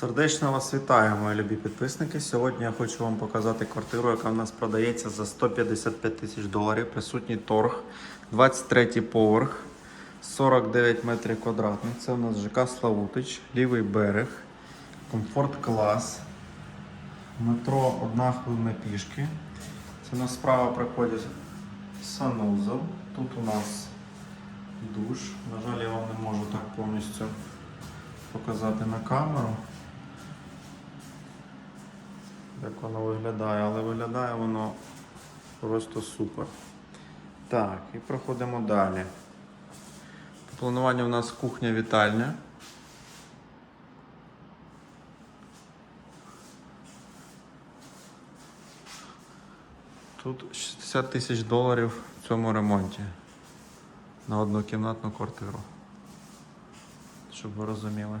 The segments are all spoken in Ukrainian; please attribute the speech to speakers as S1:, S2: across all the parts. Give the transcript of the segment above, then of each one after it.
S1: Сердечно вас вітаю, мої любі підписники. Сьогодні я хочу вам показати квартиру, яка в нас продається за 155 тисяч доларів. Присутній торг, 23 поверх, 49 метрів квадратних. Це у нас ЖК Славутич, лівий берег, комфорт клас, метро одна хвилина пішки. Це у нас справа приходить санузел. Тут у нас душ. На жаль, я вам не можу так повністю показати на камеру. Як воно виглядає, але виглядає воно просто супер. Так, і проходимо далі. По плануванню у нас кухня-вітальня. Тут 60 тисяч доларів в цьому ремонті на однокімнатну квартиру. Щоб ви розуміли.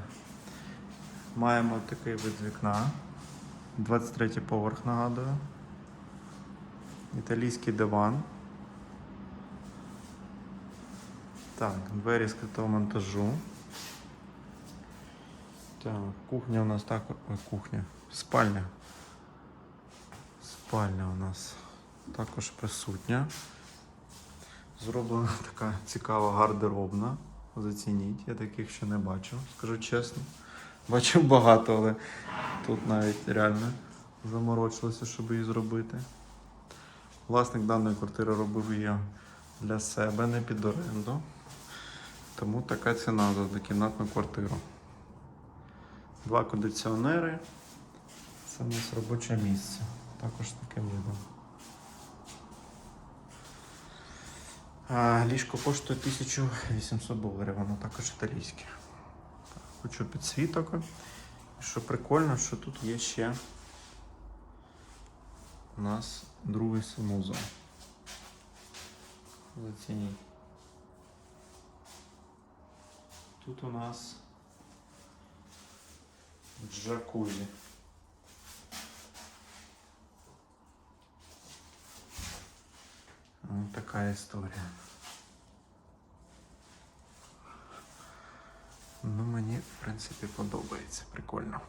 S1: Маємо такий вид вікна. 23 поверх нагадую. Італійський диван. Так, двері скритого монтажу. Так, кухня у нас так. Ой, кухня. Спальня. Спальня у нас також присутня. Зроблена така цікава гардеробна. Зацініть, я таких ще не бачив, скажу чесно. Бачив багато, але тут навіть реально заморочилося, щоб її зробити. Власник даної квартири робив її для себе, не під оренду. Тому така ціна за однокімнатну квартиру. Два кондиціонери. Це у нас робоче місце. Також таке видно. Ліжко коштує 1800 доларів, воно також італійське. Хочу підсвіток. Що прикольно, що тут є ще у нас другий санузел. Зацініть. Тут у нас джакузі. Ось така історія. Ну, мені, в принципі, подобається. Прикольно.